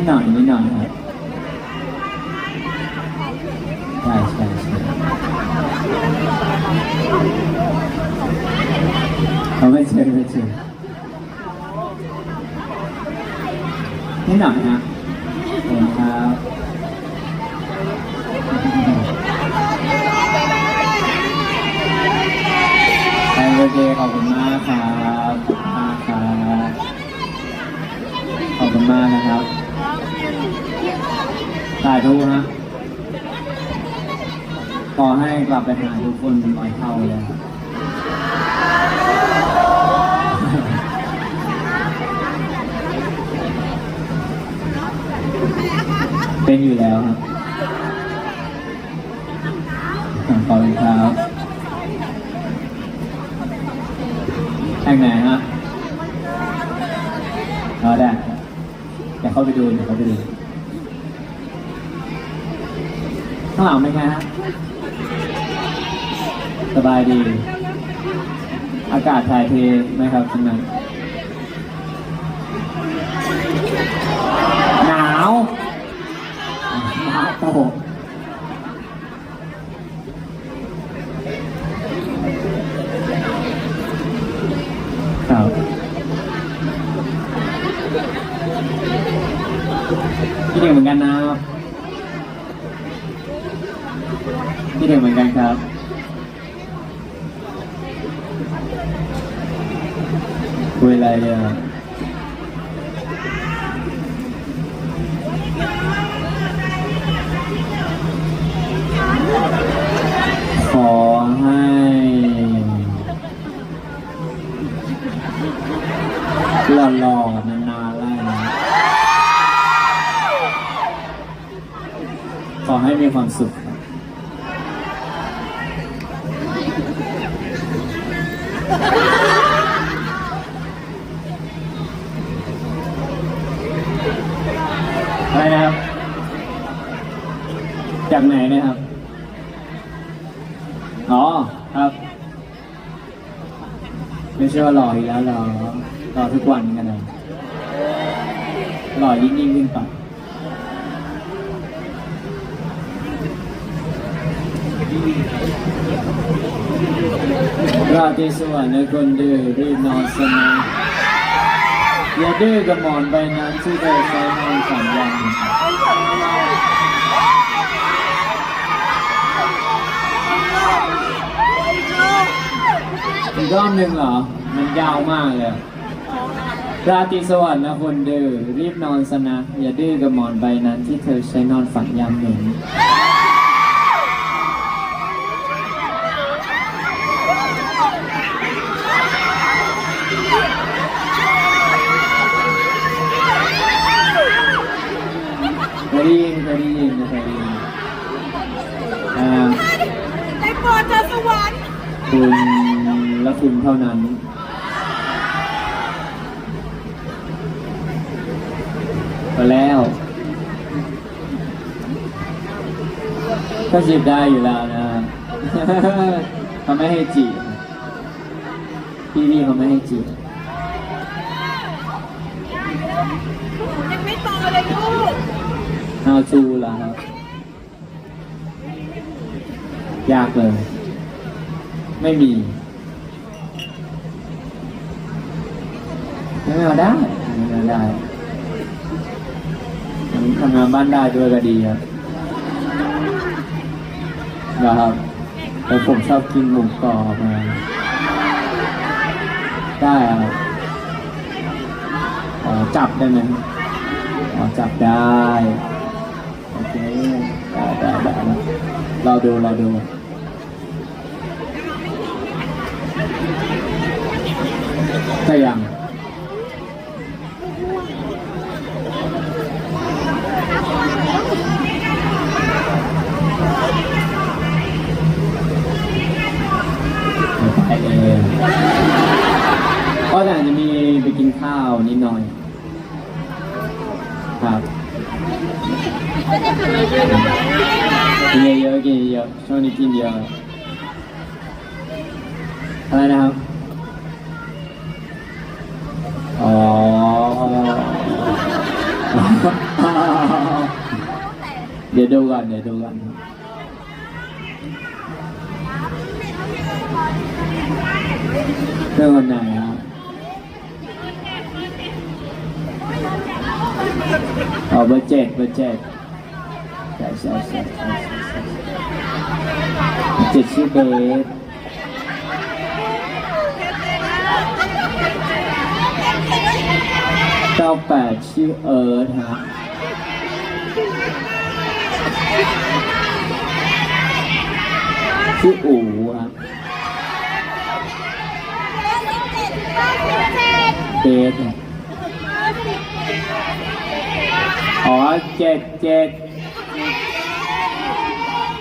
นิดหน่อยนิดหน่อยครับใช่ใช่ใช่เขาไม่เชิญไม่เชิญนิดหน่อยนะขอบคุณครับแฮปปี้เดย์ขอบคุณมากครับขอบคุณมากครับขอบคุณมากนะครับ สาธุฮะขอให้กลับไปหาทุกคนร้อยเท่า ข้างหลังเป็นไงฮะ สบายดี อากาศถ่ายเทไหมครับข้างในหนาวหนาวโตครับพี่เด็กเหมือนกันนะครับ พี่เด็กเหมือนกันครับคุยอะไรอะขอให้ หล่อๆนานๆไล่นะขอให้มีความสุขครับ อะไรนะครับ จากไหนเนะครับ อ๋อ ครับ ไม่ใช่ว่าหล่ออีกแล้วหล่อหล่อทุกวันกันเลยหล่อยิ่งยิ่งขึ้นไป ราตรีสวัสดิ์ในคนดื้อรีบนอนสมาอย่าดื้อกับหมอนใบนั้นที่เธอใช้นอนฝันวันอีกรอบหนึ่งเหรอ มันยาวมากเลย ราตรีสวัสดิ์นะคนดื้อรีบนอนซะนะ อย่าดื้อกับหมอนใบนั้นที่เธอใช้นอนฝันยามหนึ่ง คุณและคุณเท่านั้นก็แล้วก็จีบได้อยู่แล้วนะเขาไม่ให้จีบพี่พี่เขาไม่ให้จีบยังไม่โตเลยลูกเอาจูแล้วครับยากเลย ไม่มีไม่เอาได้ไม่เอาได้ทำงานบ้านได้ด้วยก็ดีครับนะครับแต่ผมชอบกินหมูกรอบมาได้ครับอ๋อจับได้ไหมอ๋อจับได้ โอเค ได้ได้ได้ได้เราดูเราดู ก็ยังไปเองก็แต่อาจจะมีไปกินข้าวนิดหน่อย ครับกินเยอะๆกินเยอะๆช่วงนี้กินเยอะ อะไรนะครับ อ๋อ เดี๋ยวดูก่อนเดี๋ยวดูก่อนเรื่องวันไหนอะอ๋อเบอร์เจ็ดเบอร์เจ็ดใช่ใช่ใช่ใช่ใช่ใช่เจ็ดชื่อเบส เก้าแปดชื่อเอิร์ธฮะชื่ออูครับเบสเนี่ยอ๋อเจ็ดเจ็ด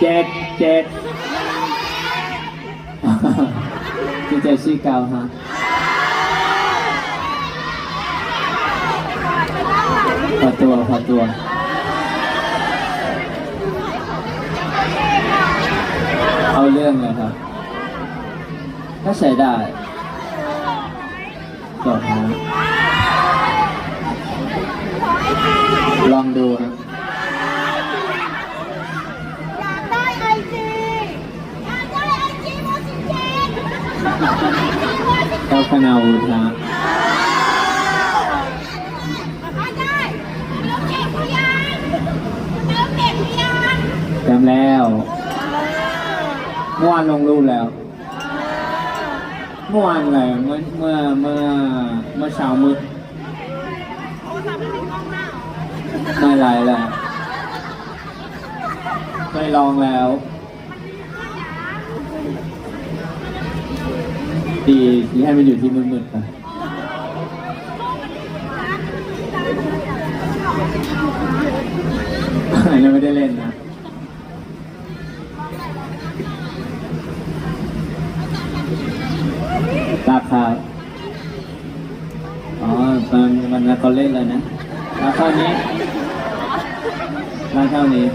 เจ็ดเจ็ดที่เจ็ดชื่อเก่าฮะพอ ตัวพอตัวเอาเรื่องเลยครับ ถ้าใช้ได้จบนะลองดูครับอยากได้ไอจีอยากได้ไอจีโมสิเจนเจ้าคณาวุฒินะานลงรูปแล้ว เมื่อวานอะไรเมื่อเมื่อเมื่อเมื่อเช้ามืดไม่ไรแล้วไม่ลองแล้ว ดีที่ให้มันอยู่ที่มืดๆไป ยังไม่ได้เล่นนะ ราคา อ๋อมันมันแล้วเขาเล่นเลยนะราคานี้ราคานี้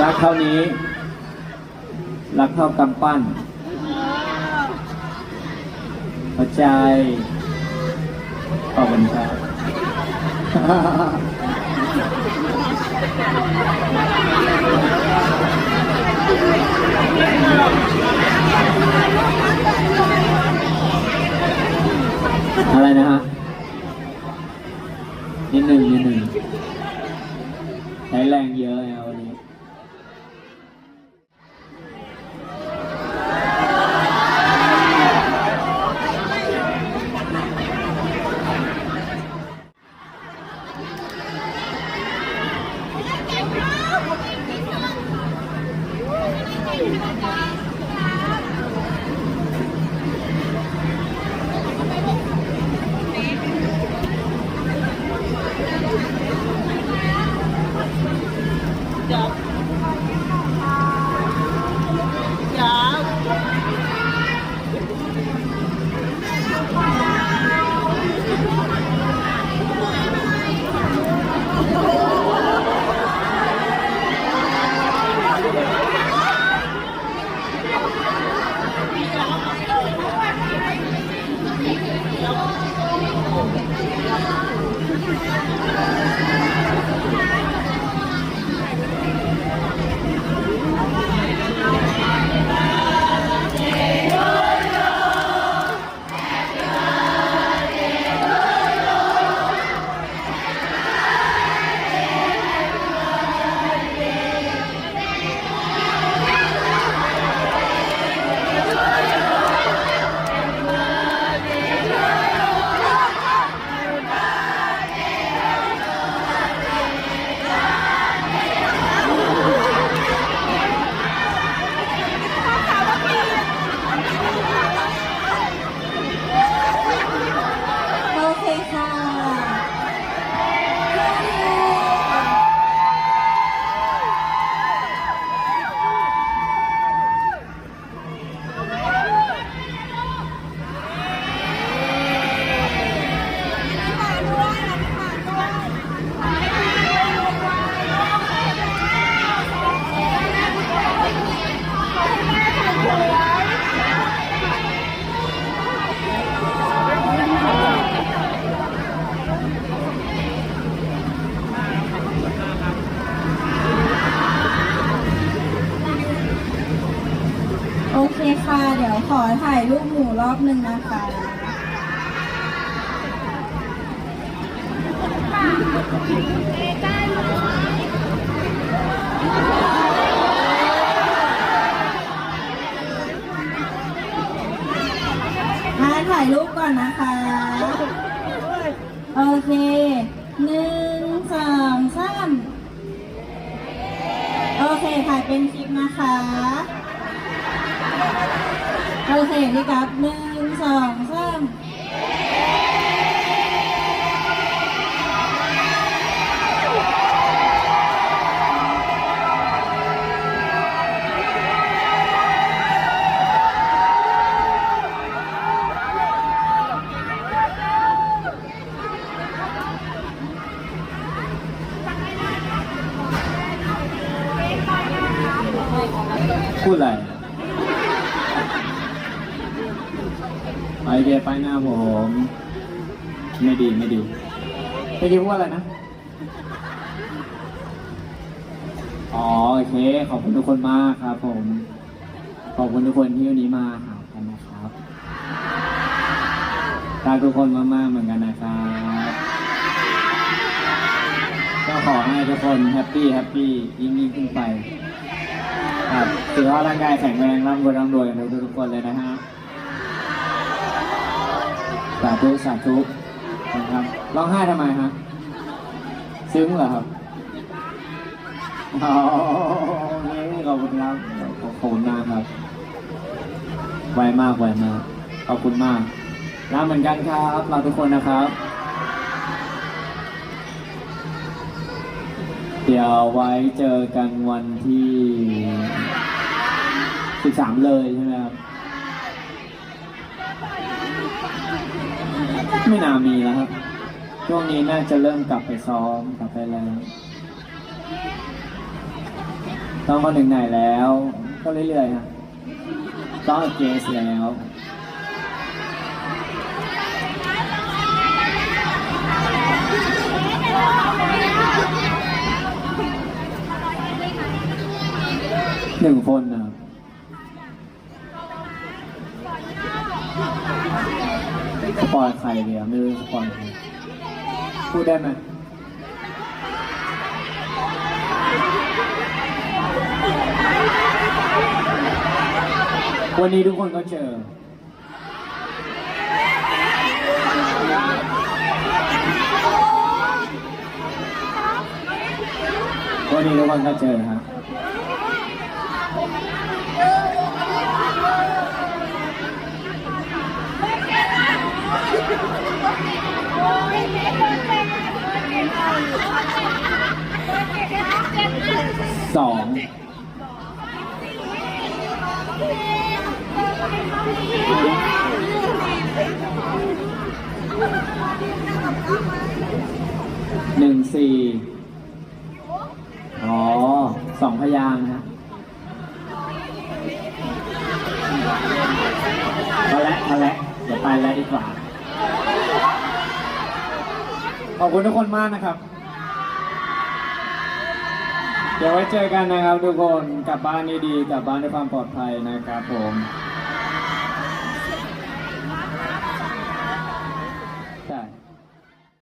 รัก เท่านี้ รักเท่ากำปั้นหัวใจขอบคุณครับอะไรนะฮะนิดหนึ่งนิดหนึ่งใช้แรงเยอะนะวันนี้ ขอถ่ายรูปหมู่รอบหนึ่งนะคะมาถ่ายรูปก่อนนะคะ โอเคหนึ่งสองสามโอเคถ่ายเป็นคลิปนะคะ โอเคพี่กับหนึ่งสองสาม เมื่อกี้ว่าอะไรนะ อ๋อโอเค ขอบคุณทุกคนมากครับผม ขอบคุณทุกคนที่วันนี้มาหากันนะครับรักทุกคนมากๆเหมือนกันนะครับ ก็ขอให้ทุกคนแฮปปี้แฮปปี้ยิ่งยิ่งขึ้นไป ครับถือว่าร่างกายแข็งแรงร่ำรวยร่ำรวยกันทุกทุกๆคนเลยนะฮะสาธุสาธุ นะครับร้องไห้ทำไมฮะซึ้งเหรอครับอ๋อโอเคขอบคุณครับขอบคุณมากครับไวมากไวมากขอบคุณมากรักเหมือนกันครับเราทุกคนนะครับ เดี๋ยวไว้เจอกันวันที่สิบสามเลยใช่ ไม่น่ามีแล้วครับ ช่วงนี้น่าจะเริ่มกลับไปซ้อมกลับไปแล้วต้องมาถึงไหนแล้ว ก็เรื่อยๆครับต้องเกสแล้วหนึ่งคนนะครับ สปอยใครเดียวไม่รู้สปอยใครพูดได้ไหมวันนี้ทุกคนก็เจอ วันนี้ทุกคนก็เจอครั พยางนะพอและเอและเดี๋ยวไปแล้วดีกว่า ขอบคุณทุกคนมากนะครับ เดี๋ยวไว้เจอกันนะครับทุกคน กลับบ้านดีๆกลับบ้านด้วยความปลอดภัยนะครับผม